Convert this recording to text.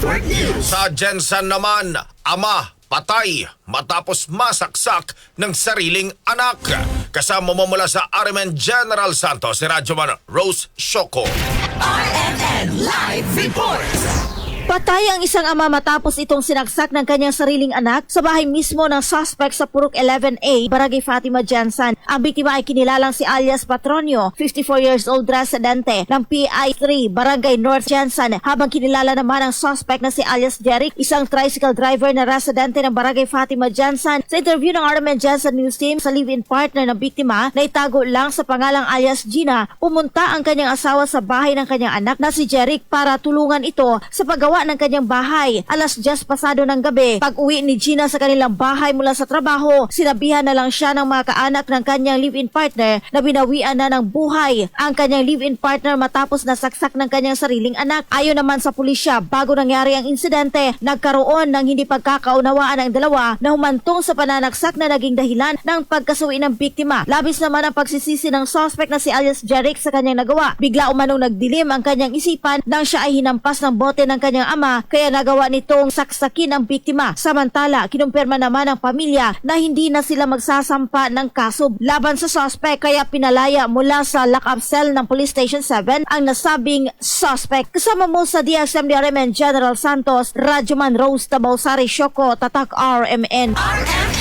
Network News. Sa Jensen naman, ama patay matapos masaksak ng sariling anak. Kasama mo mula sa RMN General Santos si Radyoman Rose Shoko. RMN Live Reports. Patay ang isang ama matapos itong sinaksak ng kanyang sariling anak sa bahay mismo ng suspect sa Purok 11A, Barangay Fatima Jansan. Ang biktima ay kinilalang si alias Patronio, 54 years old residente ng PI3, Barangay North Jansan, habang kinilala naman ang suspect na si alias Jeric, isang tricycle driver na residente ng Barangay Fatima Jansan. Sa interview ng Armen Jansan News Team sa live-in partner ng biktima na itago lang sa pangalang alias Gina, pumunta ang kanyang asawa sa bahay ng kanyang anak na si Jeric para tulungan ito sa paggawa ng kanyang bahay. Alas 10 pasado ng gabi, pag uwi ni Gina sa kanilang bahay mula sa trabaho, sinabihan na lang siya ng mga kaanak ng kanyang live-in partner na binawian na ng buhay ang kanyang live-in partner matapos nasaksak ng kanyang sariling anak. Ayon naman sa pulisya, bago nangyari ang insidente, nagkaroon ng hindi pagkakaunawaan ang dalawa na humantong sa pananaksak na naging dahilan ng pagkasuwi ng biktima. Labis naman ang pagsisisi ng suspect na si alias Jeric sa kanyang nagawa. Bigla umanong nagdilim ang kanyang isipan nang siya ay hinampas ng bote ng kanyang ama kaya nagawa nitong saksakin ang biktima. Samantala, kinumpirma naman ng pamilya na hindi na sila magsasampa ng kaso laban sa suspect kaya pinalaya mula sa lock-up cell ng Police Station 7 ang nasabing suspect. Kasama mo sa DXM DRMN General Santos, Radyoman Rose Tabausari Shoko, Tatak RMN. RMN